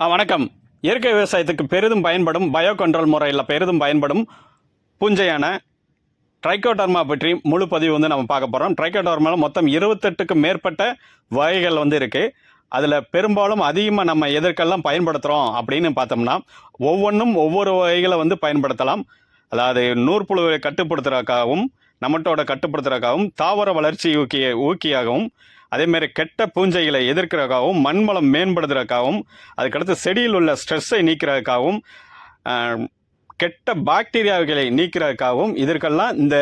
ஆ வணக்கம். இயற்கை விவசாயத்துக்கு பெரிதும் பயன்படும் பயோ கண்ட்ரோல் முறையில் பெரிதும் பயன்படும் பூஞ்சையான ட்ரைக்கோடர்மா பற்றி முழு பதிவு வந்து நம்ம பார்க்க போகிறோம் ட்ரைக்கோடர்மாவில் மொத்தம் இருபத்தெட்டுக்கும் மேற்பட்ட வகைகள் வந்து இருக்குது அதில் பெரும்பாலும் அதிகமாக நம்ம எதற்கெல்லாம் பயன்படுத்துகிறோம் அப்படின்னு பார்த்தோம்னா ஒவ்வொன்றும் ஒவ்வொரு வகைகளை வந்து பயன்படுத்தலாம். அதாவது நூற்புழுவை கட்டுப்படுத்துறதுக்காகவும் நம்மட்டோட கட்டுப்படுத்துறதுக்காகவும் தாவர வளர்ச்சி ஊக்கிய ஊக்கியாகவும் அதேமாரி கெட்ட பூஞ்சைகளை எதிர்க்கிறதுக்காகவும் மண்மலம் மேம்படுத்துறதுக்காகவும் அதுக்கடுத்து செடியில் உள்ள ஸ்ட்ரெஸ்ஸை நீக்கிறதுக்காகவும் கெட்ட பாக்டீரியாக்களை நீக்கிறதுக்காகவும் இதற்கெல்லாம் இந்த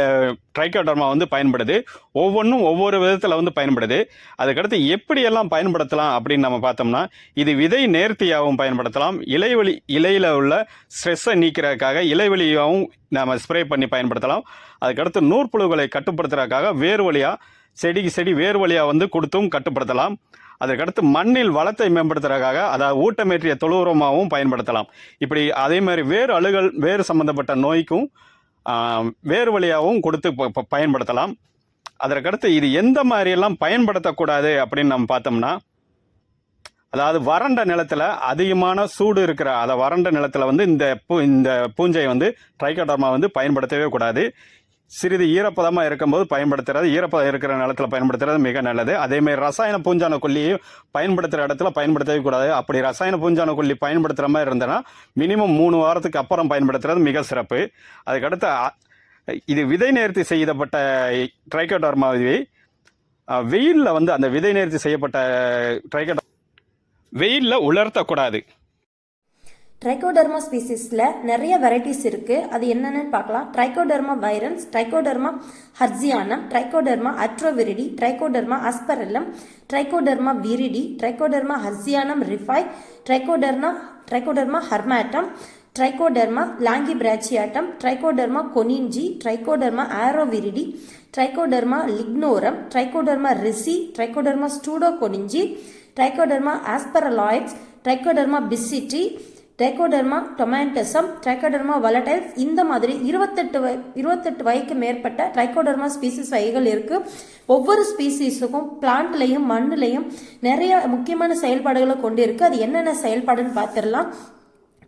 ட்ரைக்கோடர்மா வந்து பயன்படுது. ஒவ்வொன்றும் ஒவ்வொரு விதத்தில் வந்து பயன்படுது. அதுக்கடுத்து எப்படியெல்லாம் பயன்படுத்தலாம் அப்படின்னு நம்ம பார்த்தோம்னா இது விதை நேர்த்தியாகவும் பயன்படுத்தலாம். இலைவெளி இலையில் உள்ள ஸ்ட்ரெஸ்ஸை நீக்கிறதுக்காக இலைவெளியாகவும் நம்ம ஸ்ப்ரே பண்ணி பயன்படுத்தலாம். அதுக்கடுத்து நூற்புழுகளை கட்டுப்படுத்துறதுக்காக வேர் வழியாக செடிக்கு செடி வேர் வழியாக வந்து கொடுத்தும் கட்டுப்படுத்தலாம். அதற்கடுத்து மண்ணில் வளத்தை மேம்படுத்துறதுக்காக அதாவது ஊட்டமேற்றிய தொழு உரமாகவும் பயன்படுத்தலாம். இப்படி அதே மாதிரி வேறு அழுகல் வேறு சம்பந்தப்பட்ட நோய்க்கும் வேறு வேர் வழியாகவும் கொடுத்து ப- ப- பயன்படுத்தலாம். அதற்கடுத்து இது எந்த மாதிரியெல்லாம் பயன்படுத்தக்கூடாது அப்படின்னு நம்ம பார்த்தோம்னா அதாவது வறண்ட நிலத்தில் அதிகமான சூடு இருக்கிற அதை வறண்ட நிலத்தில் வந்து இந்த பூ இந்த பூஞ்சை வந்து ட்ரைகோடர்மா வந்து பயன்படுத்தவே கூடாது. சிறிது ஈரப்பதமாக இருக்கும்போது பயன்படுத்துறது. ஈரப்பதம் இருக்கிற நிலத்தில் பயன்படுத்துறது மிக நல்லது. அதேமாதிரி ரசாயன பூஞ்சான கொல்லியையும் பயன்படுத்துகிற இடத்துல பயன்படுத்தவே கூடாது. அப்படி ரசாயன பூஞ்சான கொல்லி பயன்படுத்துகிற மாதிரி இருந்ததுன்னா மினிமம் மூணு வாரத்துக்கு அப்புறம் பயன்படுத்துறது மிக சிறப்பு. அதுக்கடுத்து இது விதை நேர்த்தி செய்யப்பட்ட ட்ரைகோடர்மா மாதிரி வெயிலில் வந்து அந்த விதை நேர்த்தி செய்யப்பட்ட ட்ரைகோட வெயிலில் உலர்த்தக்கூடாது. ட்ரைகோடர்மா ஸ்பீசிஸில் நிறைய வெரைட்டிஸ் இருக்குது அது என்னென்னு பார்க்கலாம். Trichoderma virens Trichoderma harzianum Trichoderma atroviride Trichoderma asperellum Trichoderma viride Trichoderma harzianum Rifai Trichoderma Trichoderma hamatum Trichoderma longibrachiatum Trichoderma koningii Trichoderma atroviride Trichoderma lignorum Trichoderma reesei Trichoderma pseudokoningii Trichoderma asperelloides Trichoderma பிசிட்டி Trichoderma டொமேண்டசம் Trichoderma வலடைல்ஸ் இந்த மாதிரி இருபத்தெட்டு வய இருபத்தெட்டு வயக்கு மேற்பட்ட trichoderma species வகைகள் இருக்கு. ஒவ்வொரு ஸ்பீசிஸுக்கும் பிளான்ட்லையும் மண்ணுலையும் நிறைய முக்கியமான செயல்பாடுகளை கொண்டு இருக்கு அது என்னென்ன செயல்பாடுன்னு பார்த்துடலாம்.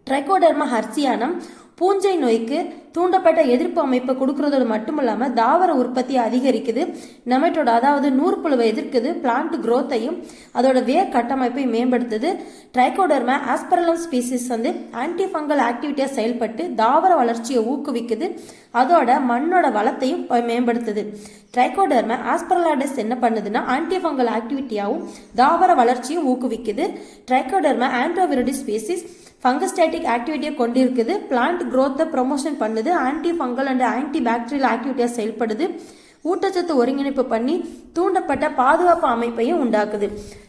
ட்ரைகோடர்மா ஹர்சியானம் பூஞ்சை நோய்க்கு தூண்டப்பட்ட எதிர்ப்பு அமைப்பை கொடுக்கறதோடு மட்டும் இல்லாமல் தாவர உற்பத்தியை அதிகரிக்குது. நெமட்டோட அதாவது நூற்புழுவை எதிர்க்குது. பிளான்ட் குரோத்தையும் அதோட வேர் கட்டமைப்பையும் மேம்படுத்துது. ட்ரைகோடர்மா ஆஸ்பரலம் ஸ்பீசிஸ் வந்து ஆன்டி ஃபங்கல் ஆக்டிவிட்டியாக செயல்பட்டு தாவர வளர்ச்சியை ஊக்குவிக்குது. அதோட மண்ணோட வளத்தையும் மேம்படுத்துது. ட்ரைகோடர்மா ஆஸ்பரலாடஸ் என்ன பண்ணுதுன்னா ஆன்டி ஃபங்கல் ஆக்டிவிட்டியாகவும் தாவர வளர்ச்சியும் ஊக்குவிக்குது. ட்ரைகோடர்மா ஆன்டோவிரடி ஸ்பீசிஸ் ஃபங்கஸ்டாட்டிக் ஆக்டிவிட்டியை கொண்டிருக்குது. பிளான்ட் க்ரோத்தை ப்ரொமோஷன் பண்ணுது. Anti fungal and anti bacterial ஆக்டிவிட்டியாக செயல்படுது. ஊட்டச்சத்து ஒருங்கிணைப்பு பண்ணி தூண்டப்பட்ட பாதுகாப்பு அமைப்பையும் உண்டாக்குது.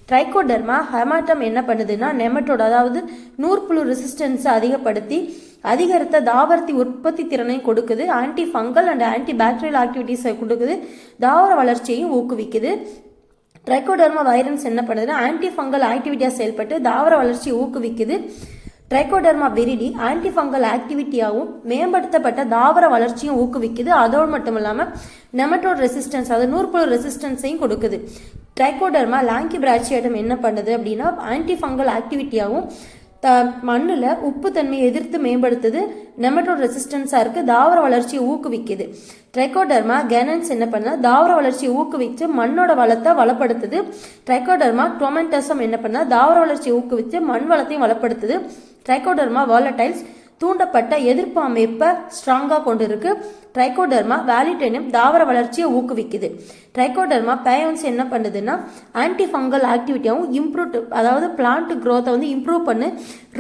ட்ரைகோடர்மா ஹெமாட்டம் என்ன பண்ணுதுன்னா நெமட்டோட அதாவது நூற்புழு ரெசிஸ்டன்ஸை அதிகப்படுத்தி அதிகரித்த தாவரத்தி உற்பத்தி திறனையும் கொடுக்குது. Anti fungal and anti bacterial ஆக்டிவிட்டிஸை கொடுக்குது. தாவர வளர்ச்சியையும் ஊக்குவிக்குது. ட்ரைகோடர்மா வைரன்ஸ் என்ன பண்ணுதுன்னா ஆன்டி ஃபங்கல் ஆக்டிவிட்டியாக செயல்பட்டு தாவர வளர்ச்சியை ஊக்குவிக்குது. ட்ரைகோடர்மா விரிடி ஆன்டி ஃபங்கல் ஆக்டிவிட்டியாகவும் மேம்படுத்தப்பட்ட தாவர வளர்ச்சியும் ஊக்குவிக்குது. அதோடு மட்டும் இல்லாமல் நெமட்டோட் ரெசிஸ்டன்ஸ் அதாவது நூற்புழு ரெசிஸ்டன்ஸையும் கொடுக்குது. ட்ரைகோடர்மா லாங்கி பிராச்சியாட்டம் என்ன பண்ணுது அப்படின்னா ஆன்டி ஃபங்கல் ஆக்டிவிட்டியாகவும் த மண்ணில் உப்பு தன்மையை எதிர்த்து மேம்படுத்துது. நெமட்டோட் ரெசிஸ்டன்ஸாக இருக்குது தாவர வளர்ச்சியை ஊக்குவிக்குது. ட்ரைகோடர்மா கேனன்ஸ் என்ன பண்ணால் தாவர வளர்ச்சியை ஊக்குவித்து மண்ணோட வளத்தை வளப்படுத்துது. ட்ரைகோடர்மா டொமெண்டசம் என்ன பண்ணால் தாவர வளர்ச்சியை ஊக்குவித்து மண் வளத்தையும் வளப்படுத்துது. ட்ரைகோடர்மா வாலடைல்ஸ் தூண்டப்பட்ட எதிர்ப்பு அமைப்பை ஸ்ட்ராங்காக கொண்டு இருக்கு ட்ரைகோடர்மா வேலிட்டனியம் தாவர வளர்ச்சியை ஊக்குவிக்குது. ட்ரைகோடர்மா பேயோன்ஸ் என்ன பண்ணுதுன்னா ஆன்டி ஃபங்கல் ஆக்டிவிட்டியாகவும் இம்ப்ரூவ் அதாவது பிளான்ட் க்ரோத்தை வந்து இம்ப்ரூவ் பண்ணு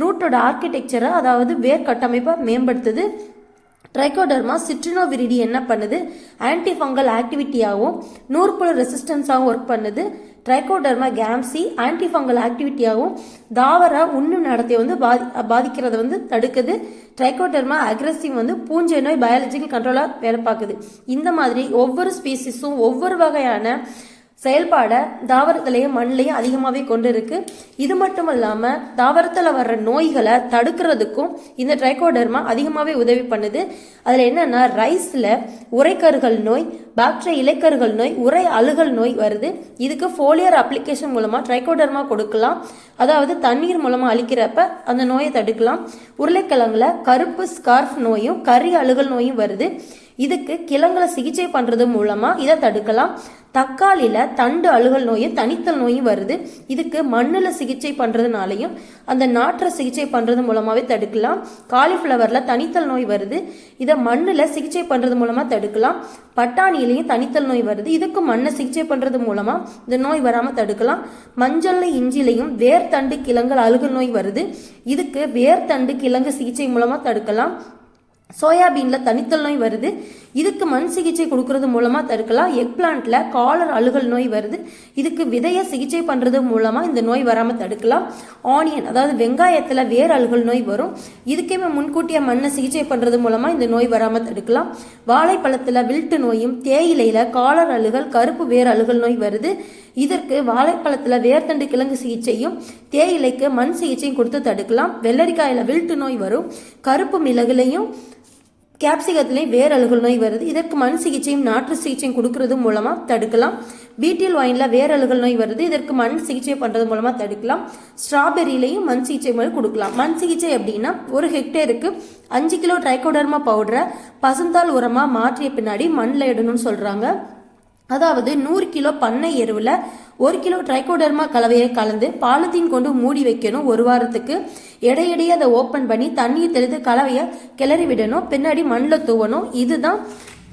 ரூட்டோட ஆர்கிடெக்சரை அதாவது வேர் கட்டமைப்பை மேம்படுத்துது. ட்ரைகோடர்மா சிட்ரினோவிரிடி என்ன பண்ணுது? ஆன்டி ஃபங்கல் ஆக்டிவிட்டியாகவும் நூற்புழு ரெசிஸ்டன்ஸாகவும் ஒர்க் பண்ணுது. ட்ரைகோடர்மா கேம்சி ஆன்டிஃபங்கல் ஆக்டிவிட்டியாகவும் தாவர உண்ணும் நடத்தையை வந்து பாதி பாதிக்கிறத வந்து தடுக்குது. ட்ரைகோடர்மா அக்ரஸிவ் வந்து பூஞ்சை நோய் பயாலஜிக்கல் கண்ட்ரோலாக வேலை பார்க்குது. இந்த மாதிரி ஒவ்வொரு ஸ்பீசிஸும் ஒவ்வொரு வகையான செயல்பாடை தாவரத்திலையும் மண்ணிலையும் அதிகமாகவே கொண்டு இருக்கு இது மட்டும் இல்லாமல் தாவரத்தில் வர்ற நோய்களை தடுக்கிறதுக்கும் இந்த ட்ரைகோடர்மா அதிகமாகவே உதவி பண்ணுது. அதில் என்னன்னா ரைஸில் உரைக்கருகள் நோய் பாக்டீரியா இலைக்கருகள் நோய் உரை அழுகல் நோய் வருது. இதுக்கு ஃபோலியர் அப்ளிகேஷன் மூலமாக ட்ரைகோடர்மா கொடுக்கலாம். அதாவது தண்ணீர் மூலமாக அழிக்கிறப்ப அந்த நோயை தடுக்கலாம். உருளைக்கிழங்குல கருப்பு ஸ்கார்ஃப் நோயும் கரி அழுகல் நோயும் வருது. இதுக்கு கிழங்குல சிகிச்சை பண்றது மூலமா இதை தடுக்கலாம். தக்காளியில தண்டு அழுகல் நோயும் தனித்தல் நோயும் வருது. இதுக்கு மண்ணுல சிகிச்சை பண்றதுனாலையும் அந்த நாற்றை சிகிச்சை பண்றது மூலமாவே தடுக்கலாம். காலிஃப்ளவர்ல தனித்தல் நோய் வருது. இதை மண்ணுல சிகிச்சை பண்றது மூலமா தடுக்கலாம். பட்டாணியிலையும் தனித்தல் நோய் வருது. இதுக்கு மண்ணை சிகிச்சை பண்றது மூலமா இந்த நோய் வராம தடுக்கலாம். மஞ்சள் இஞ்சிலையும் வேர் தண்டு கிழங்கு அழுகு நோய் வருது. இதுக்கு வேர் தண்டு கிழங்கு சிகிச்சை மூலமா தடுக்கலாம். சோயாபீனில் தனித்தல் நோய் வருது. இதுக்கு மண் சிகிச்சை கொடுக்கறது மூலமாக தடுக்கலாம். எக் பிளான்ட்ல காலர் அழுகல் நோய் வருது. இதுக்கு விதைய சிகிச்சை பண்ணுறது மூலமாக இந்த நோய் வராமல் தடுக்கலாம். ஆனியன் அதாவது வெங்காயத்தில் வேர் அழுகல் நோய் வரும். இதுக்கே முன்கூட்டியே மண்ணை சிகிச்சை பண்ணுறது மூலமாக இந்த நோய் வராமல் தடுக்கலாம். வாழைப்பழத்தில் வில்ட்டு நோயும் தேயிலையில் காலர் அழுகல் கருப்பு வேர் அழுகல் நோய் வருது. இதற்கு வாழைப்பழத்தில் வேர்த்தண்டு கிழங்கு சிகிச்சையும் தேயிலைக்கு மண் சிகிச்சையும் கொடுத்து தடுக்கலாம். வெள்ளரிக்காயில் வில்ட்டு நோய் வரும். கருப்பு மிளகுலையும் கேப்சிகத்துலேயும் வேர் அழுகல் நோய் வருது. இதற்கு மண் சிகிச்சையும் நாற்று சிகிச்சையும் கொடுக்கறது மூலமாக தடுக்கலாம். பீட்டில் வாயினில் வேர் அழுகல் நோய் வருது. இதற்கு மண் சிகிச்சை பண்ணுறது மூலமாக தடுக்கலாம். ஸ்ட்ராபெரியிலையும் மண் சிகிச்சை மூலம் கொடுக்கலாம். மண் சிகிச்சை அப்படின்னா ஒரு ஹெக்டேருக்கு அஞ்சு கிலோ ட்ரைகோடர்மா பவுடரை பசுந்தால் உரமாக மாற்றிய பின்னாடி மண்ணில் இடணும்னு சொல்கிறாங்க அதாவது நூறு கிலோ பண்ணை எருவில் ஒரு கிலோ ட்ரைகோடர்மா கலவையை கலந்து பாலித்தீன் கொண்டு மூடி வைக்கணும். ஒரு வாரத்துக்கு இடையிடையே அதை ஓப்பன் பண்ணி தண்ணியை தெளித்து கலவையை கிளறி விடணும். பின்னாடி மண்ணில் தூவணும். இதுதான்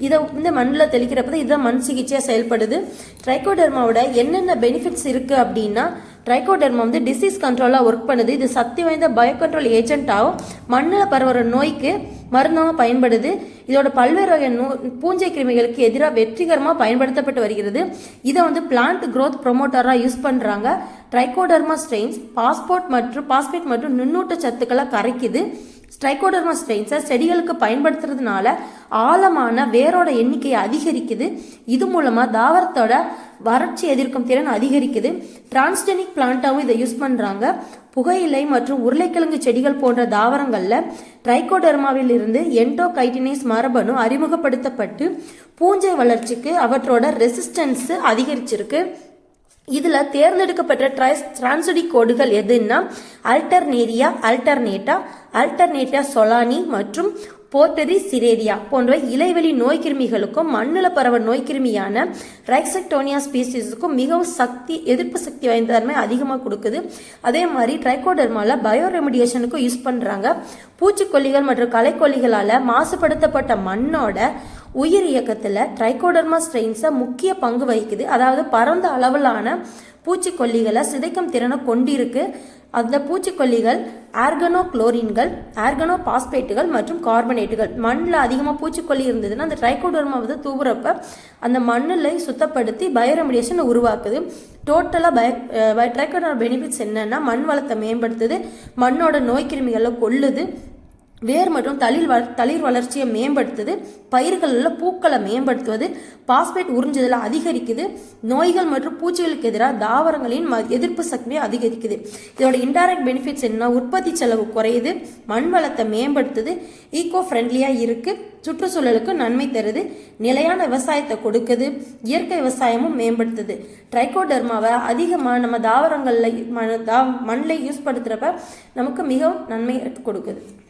இதை இந்த மண்ணில் தெளிக்கிறப்ப தான் இதுதான் மண் சிகிச்சையாக செயல்படுது. ட்ரைகோடர்மாவோட என்னென்ன பெனிஃபிட்ஸ் இருக்குது அப்படின்னா ட்ரைகோடர்மா வந்து டிசீஸ் கண்ட்ரோலாக ஒர்க் பண்ணுது. இது சக்தி வாய்ந்த பயோ கண்ட்ரோல் ஏஜென்ட்டாகவும் மண்ணில் பரவுகிற நோய்க்கு மருந்தாக பயன்படுது. இதோட பல்வேறு வகை நோ பூஞ்சை கிருமிகளுக்கு எதிராக வெற்றிகரமாக பயன்படுத்தப்பட்டு வருகிறது. இதை வந்து பிளான்ட் க்ரோத் ப்ரொமோட்டராக யூஸ் பண்ணுறாங்க ட்ரைகோடர்மா ஸ்ட்ரெயின்ஸ் பாஸ்போர்ட் மற்றும் பாஸ்பேட் மற்றும் நுண்ணூட்ட சத்துக்களை கரைக்குது. ஸ்ட்ரைகோடர்மா ஸ்ட்ரெயின்ஸை செடிகளுக்கு பயன்படுத்துறதுனால ஆழமான வேரோட எண்ணிக்கையை அதிகரிக்குது. இது மூலமாக தாவரத்தோட வறட்சி எதிர்க்கும் திறன் அதிகரிக்குது. டிரான்ஸ்டெனிக் பிளான்ட்டாகவும் இதை யூஸ் பண்ணுறாங்க புகையிலை மற்றும் உருளைக்கிழங்கு செடிகள் போன்ற தாவரங்களில் ட்ரைகோடெர்மாவில் இருந்து என்டோகைட்டினைஸ் மரபணு அறிமுகப்படுத்தப்பட்டு பூஞ்சை வளர்ச்சிக்கு அவற்றோட ரெசிஸ்டன்ஸ் அதிகரிச்சிருக்கு. இதில் தேர்ந்தெடுக்கப்பட்ட ட்ரைஸ் டிரான்சடிக் கோடுகள் எதுன்னா அல்டர்னேரியா அல்டர்னேட்டா அல்டர்னேட்டா சொலானி மற்றும் போர்ட்டரி சிரேரியா போன்ற இலைவெளி நோய்க்கிருமிகளுக்கும் மண்ணில் பரவ நோய்க்கிருமியான ரைக்சக்டோனியா ஸ்பீசிஸுக்கும் மிகவும் சக்தி எதிர்ப்பு சக்தி வாய்ந்த தன்மை அதிகமாக கொடுக்குது. அதே மாதிரி ட்ரைகோடர்மால பயோ ரெமிடியேஷனுக்கும் யூஸ் பண்ணுறாங்க பூச்சிக்கொல்லிகள் மற்றும் களைக்கொல்லிகளால் மாசுபடுத்தப்பட்ட மண்ணோட உயிர் இயக்கத்தில் ட்ரைகோடர்மா ஸ்ட்ரெயின்ஸை முக்கிய பங்கு வகிக்குது. அதாவது பரந்த அளவிலான பூச்சிக்கொல்லிகளை சிதைக்கும் திறனை கொண்டிருக்கு. அந்த பூச்சிக்கொல்லிகள் ஆர்கனோ குளோரின்கள் ஆர்கனோ பாஸ்பேட்டுகள் மற்றும் கார்பனேட்டுகள். மண்ணில் அதிகமாக பூச்சிக்கொல்லி இருந்ததுன்னா அந்த ட்ரைகோடர்மா வந்து தூவுறப்ப அந்த மண்ணில் சுத்தப்படுத்தி பயோரெமிடியேஷனை உருவாக்குது. டோட்டலாக பய ட்ரைகோடர்மா பெனிஃபிட்ஸ் என்னென்னா மண் வளத்தை மேம்படுத்துது. மண்ணோட நோய் கிருமிகளை கொல்லுது. வேர் மற்றும் தளிர் வள தளிர் வளர்ச்சியை மேம்படுத்துது. பயிர்களில் பூக்களை மேம்படுத்துவது. பாஸ்பேட் உறிஞ்சுதலை அதிகரிக்குது. நோய்கள் மற்றும் பூச்சிகளுக்கு எதிராக தாவரங்களின் ம- எதிர்ப்பு சக்தியை அதிகரிக்குது. இதோட இன்டைரக்ட் பெனிஃபிட்ஸ் என்ன உற்பத்தி செலவு குறையுது. மண் வளத்தை மேம்படுத்துது. ஈகோ ஃப்ரெண்ட்லியாக இருக்குது சுற்றுச்சூழலுக்கு நன்மை தருது. நிலையான விவசாயத்தை கொடுக்குது. இயற்கை விவசாயமும் மேம்படுத்துது. ட்ரைகோடர்மாவை அதிகமாக நம்ம தாவரங்களில் மண்ணில் யூஸ் படுத்துகிறப்ப நமக்கு மிகவும் நன்மை கொடுக்குது